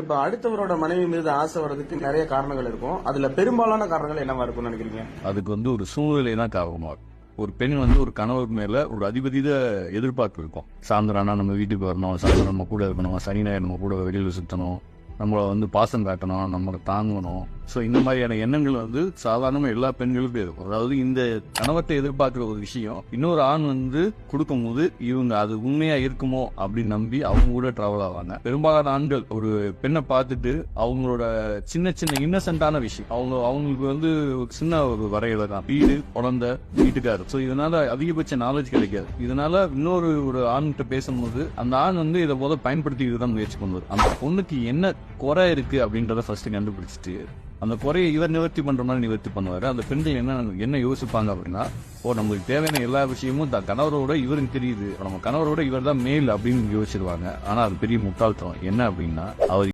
இப்ப அடுத்தவரோட மனைவி மீது ஆசை வர்றதுக்கு நிறைய காரணங்கள் இருக்கும். அதுல பெரும்பாலான காரணங்கள் என்னவா இருக்கும்னு நினைக்கிறீங்க? அதுக்கு வந்து ஒரு சூழ்நிலை தான் காரணமா ஒரு பெண் வந்து ஒரு கணவர் மேல ஒரு அதிபதித எதிர்பார்ப்பு இருக்கும். சாயந்தரம்னா நம்ம வீட்டுக்கு வரணும் சாயந்தரம் நம்ம கூட இருக்கணும் சனி ஞாயிறு நம்ம கூட வெளியில் சுத்தணும் நம்மளை வந்து பாசம் காட்டணும் நம்மளை தாங்கணும். ஸோ இந்த மாதிரியான எண்ணங்கள் வந்து சாதாரணமாக எல்லா பெண்களுக்கும் இருக்கும். அதாவது இந்த கணவத்தை எதிர்பார்க்குற ஒரு விஷயம் இன்னொரு ஆண் வந்து கொடுக்கும்போது இவங்க அது உண்மையா இருக்குமோ அப்படின்னு நம்பி அவங்க கூட டிராவல் ஆவாங்க. பெரும்பாலான ஆண்கள் ஒரு பெண்ணை பார்த்துட்டு அவங்களோட சின்ன சின்ன இன்னசென்ட்டான விஷயம். அவங்க அவங்களுக்கு வந்து சின்ன ஒரு வரையில தான். வீடு குழந்தை வீட்டுக்காரர். ஸோ இதனால அதிகபட்ச நாலேஜ் கிடைக்காது. இதனால இன்னொரு ஒரு ஆண்கிட்ட பேசும்போது அந்த ஆண் வந்து இதை போல பயன்படுத்திக்கிட்டு தான் முயற்சி பண்ணுவார். அந்த பொண்ணுக்கு என்ன குறை இருக்கு அப்படின்றத ஃபர்ஸ்ட் கண்டுபிடிச்சிட்டு அந்த குறையை இவர் நிவர்த்தி பண்ற மாதிரி நிவர்த்தி பண்ணுவாரு. அந்த பெண்கள் என்ன என்ன யோசிப்பாங்க அப்படின்னா ஓ நம்மளுக்கு தேவையான எல்லா விஷயமும் த- கணவரோட இவருக்கு தெரியுது. நம்ம கணவரோட இவர் தான் மேல் அப்படின்னு யோசிச்சிருவாங்க. ஆனா அது பெரிய முட்டாள்தனம். என்ன அப்படின்னா அவர்